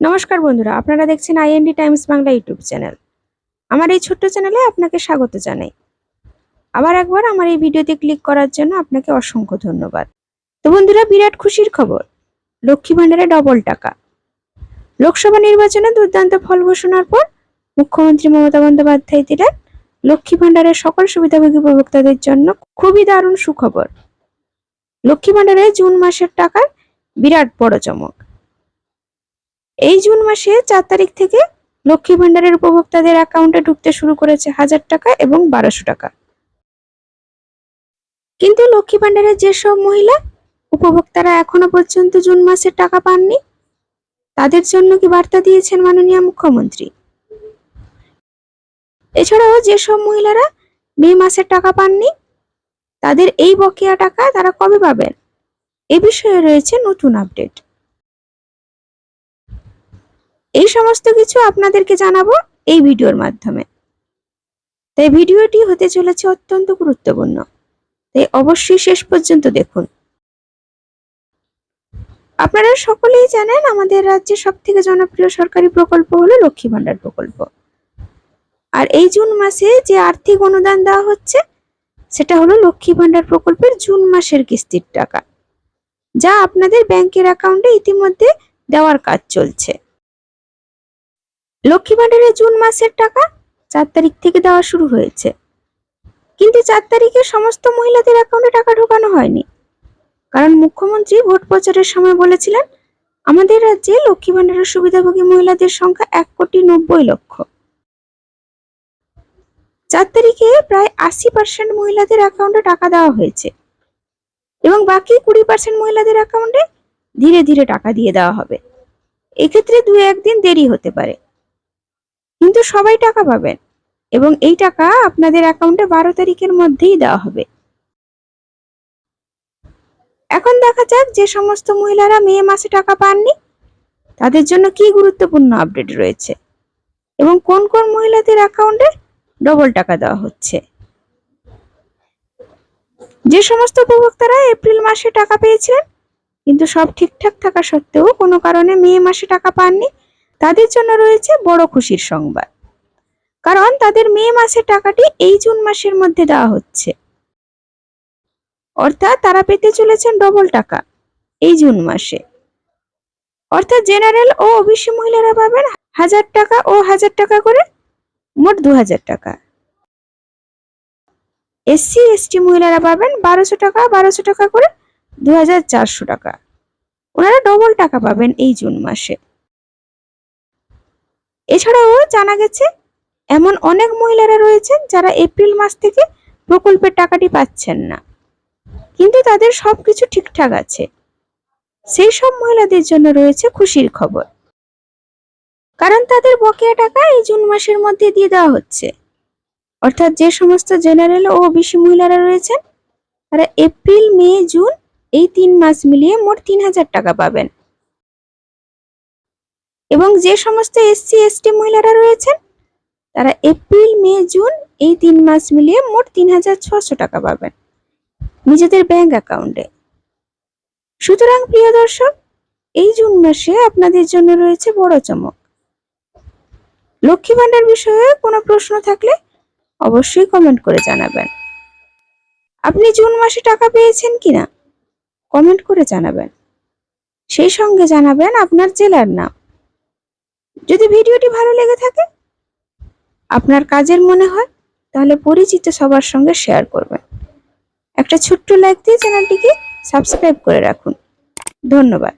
নমস্কার বন্ধুরা, আপনারা দেখছেন IND times Bangla YouTube channel. আমার এই ছোট্ট চ্যানেলে আপনাকে স্বাগত জানাই। আবার একবার আমার এই ভিডিওতে ক্লিক করার জন্য আপনাকে অসংখ্য ধন্যবাদ। তো বন্ধুরা, বিরাট খুশির খবর, লক্ষ্মী ভাণ্ডারে ডবল টাকা। লোকসভা নির্বাচনে দুর্দান্ত ফল ঘোষণার পর মুখ্যমন্ত্রী মমতা বন্দ্যোপাধ্যায় দিলেন লক্ষ্মী ভাণ্ডারের সকল সুবিধাভোগী উপভোক্তাদের জন্য খুবই দারুণ সুখবর। লক্ষ্মী ভাণ্ডারে জুন মাসের টাকার বিরাট বড় চমক। এই জুন মাসে চার তারিখ থেকে লক্ষ্মী ভাণ্ডারের উপভোক্তাদের অ্যাকাউন্টে ঢুকতে শুরু করেছে হাজার টাকা এবং বারোশো টাকা। কিন্তু লক্ষ্মী ভাণ্ডারের যেসব মহিলা উপভোক্তারা এখনও পর্যন্ত জুন মাসের টাকা পাননি, তাদের জন্য কি বার্তা দিয়েছেন মাননীয় মুখ্যমন্ত্রী? এছাড়াও যেসব মহিলারা মে মাসের টাকা পাননি, তাদের এই বকেয়া টাকা তারা কবে পাবেন? এ বিষয়ে রয়েছে নতুন আপডেট। এই সমস্ত কিছু আপনাদেরকে জানাব এই ভিডিওর মাধ্যমে। তাই ভিডিওটি হতে চলেছে অত্যন্ত গুরুত্বপূর্ণ। তাই অবশ্যই শেষ পর্যন্ত দেখুন। আপনারা সকলেই জানেন আমাদের রাজ্যে সব থেকে জনপ্রিয় সরকারি প্রকল্প হলো লক্ষ্মী ভাণ্ডার প্রকল্প। আর এই জুন মাসে যে আর্থিক অনুদান দেওয়া হচ্ছে, সেটা হলো লক্ষ্মী ভাণ্ডার প্রকল্পের জুন মাসের কিস্তির টাকা। যা আপনাদের ব্যাংকের অ্যাকাউন্টে ইতিমধ্যে দেওয়ার কাজ চলছে। লক্ষ্মী ভাণ্ডারের জুন মাসের টাকা চার তারিখ থেকে দেওয়া শুরু হয়েছে। কিন্তু চার তারিখে সমস্ত মহিলাদের অ্যাকাউন্টে টাকা ঢোকানো হয়নি। কারণ মুখ্যমন্ত্রী ভোট প্রচারের সময় বলেছিলেন, আমাদের রাজ্যে লক্ষ্মী ভাণ্ডারের সুবিধাভোগী মহিলাদের সংখ্যা এক কোটি নব্বই লক্ষ। চার তারিখে প্রায় আশি পার্সেন্ট মহিলাদের অ্যাকাউন্টে টাকা দেওয়া হয়েছে এবং বাকি কুড়ি পার্সেন্ট মহিলাদের অ্যাকাউন্টে ধীরে ধীরে টাকা দিয়ে দেওয়া হবে। এক্ষেত্রে দু একদিন দেরি হতে পারে। কিন্তু সবাই টাকা পাবেন। এবং এই টাকা আপনাদের অ্যাকাউন্টে বারো তারিখের মধ্যেই দেওয়া হবে। এখন দেখা যাক যে সমস্ত মহিলারা মে মাসে টাকা পাননি, তাদের জন্য কি গুরুত্বপূর্ণ আপডেট রয়েছে এবং কোন কোন মহিলাদের অ্যাকাউন্টে ডবল টাকা দেওয়া হচ্ছে। যে সমস্ত উপভোক্তারা এপ্রিল মাসে টাকা পেয়েছিলেন, কিন্তু সব ঠিকঠাক থাকা সত্ত্বেও কোনো কারণে মে মাসে টাকা পাননি তাদের জন্য রয়েছে বড় খুশির সংবাদ। কারণ তাদের মে মাসের টাকাটি এই জুন মাসের মধ্যে দেওয়া হচ্ছে। অর্থাৎ তারা পেতে চলেছেন ডবল টাকা এই জুন মাসে। অর্থাৎ জেনারেল ও ওবিসি মহিলারা পাবেন হাজার টাকা ও হাজার টাকা করে মোট দু হাজার টাকা। এসসি এসটি মহিলারা পাবেন বারোশো টাকা বারোশো টাকা করে দু হাজার চারশো টাকা। ওনারা ডবল টাকা পাবেন এই জুন মাসে। এছাড়াও জানা গেছে, এমন অনেক মহিলারা রয়েছেন যারা এপ্রিল মাস থেকে প্রকল্পের টাকাটি পাচ্ছেন না। কিন্তু তাদের সব কিছু ঠিকঠাক আছে। সেই সব মহিলাদের জন্য রয়েছে খুশির খবর। কারণ তাদের বকেয়া টাকা এই জুন মাসের মধ্যে দিয়ে দেওয়া হচ্ছে। অর্থাৎ যে সমস্ত জেনারেল ও ওবিসি মহিলারা রয়েছেন, তারা এপ্রিল, মে, জুন এই তিন মাস মিলিয়ে মোট তিন হাজার টাকা পাবেন। এবং যে সমস্ত এসসি, এসটি মহিলারা রয়েছেন, তারা এপ্রিল, মে, জুন এই তিন মাস মিলিয়ে মোট তিন হাজার ছশো টাকা পাবেন নিজেদের ব্যাংক অ্যাকাউন্টে। সুতরাং প্রিয় দর্শক, এই জুন মাসে আপনাদের জন্য রয়েছে বড় চমক। লক্ষ্মী ভাণ্ডার বিষয়ে কোনো প্রশ্ন থাকলে অবশ্যই কমেন্ট করে জানাবেন। আপনি জুন মাসে টাকা পেয়েছেন কিনা? কমেন্ট করে জানাবেন। সেই সঙ্গে জানাবেন আপনার জেলার নাম। যদি ভিডিওটি ভালো লেগে থাকে, আপনার কাজের মনে হয়, তাহলে পরিচিত সবার সঙ্গে শেয়ার করবেন। একটা ছোট্ট লাইক দিয়ে চ্যানেলটিকে সাবস্ক্রাইব করে রাখুন। ধন্যবাদ।